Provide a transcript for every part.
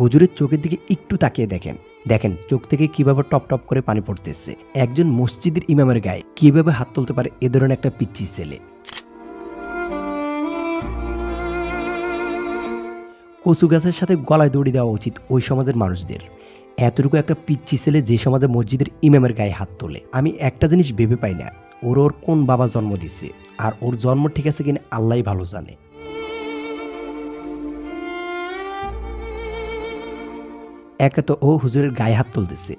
হুজুরের চোখের দিকে একটু তাকিয়ে দেখেন। দেখেন চোখ থেকে কীভাবে টপ টপ করে পানি পড়তেছে। একজন মসজিদের ইমামের গায়ে কীভাবে হাত তুলতে পারে এ ধরনের একটা পিচ্ছি ছেলে। কচু গাছের সাথে গলায় দড়ি দেওয়া উচিত ওই সমাজের মানুষদের। এতটুকু একটা পিচ্ছি ছেলে যে সমাজে মসজিদের ইমামের গায়ে হাত তোলে। আমি একটা জিনিস ভেবে পাই না, ওর ওর কোন বাবা জন্ম দিছে, আর ওর জন্ম ঠিক আছে কিনা আল্লাহ ভালো জানে। একে তো ও হুজুরের গায়ে হাত তুলতেছে।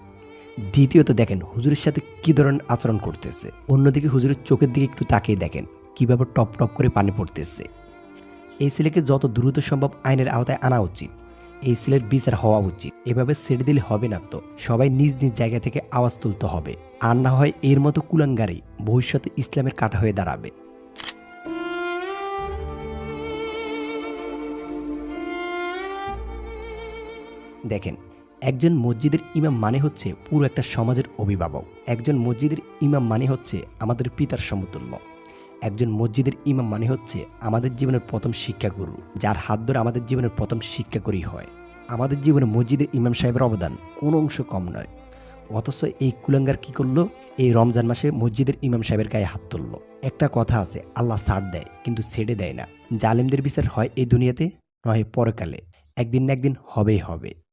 দ্বিতীয়ত দেখেন, হুজুরের সাথে কি ধরনের আচরণ করতেছে। অন্যদিকে হুজুরের চোখের দিকে একটু তাকিয়ে দেখেন কীভাবে টপ টপ করে পানি পড়তেছে। এই ছেলেকে যত দ্রুত সম্ভব আইনের আওতায় আনা উচিত। এই ছেলের বিচার হওয়া উচিত। এভাবে ছেড়ে দিলে হবে না তো। সবাই নিজ নিজ জায়গা থেকে আওয়াজ তুলতে হবে। আর না হয় এর মতো কুলাঙ্গারি ভবিষ্যতে ইসলামের কাটা হয়ে দাঁড়াবে। দেখেন, একজন মসজিদের ইমাম মানে হচ্ছে পুরো একটা সমাজের অভিভাবক। একজন মসজিদের ইমাম মানে হচ্ছে আমাদের পিতার সমতুল্য। একজন মসজিদের ইমাম মানে হচ্ছে আমাদের জীবনের প্রথম শিক্ষাগুরু, যার হাত ধরে আমাদের জীবনের প্রথম শিক্ষাগুরুই হয়। আমাদের জীবনে মসজিদের ইমাম সাহেবের অবদান কোনো অংশ কম নয়। অথচ এই কুলাঙ্গার কি করল? এই রমজান মাসে মসজিদের ইমাম সাহেবের গায়ে হাত তুললো। একটা কথা আছে, আল্লাহ সার দেয়, কিন্তু ছেড়ে দেয় না। জালেমদের বিচার হয় এই দুনিয়াতে নয় পরকালে। একদিন না একদিন হবেই হবে।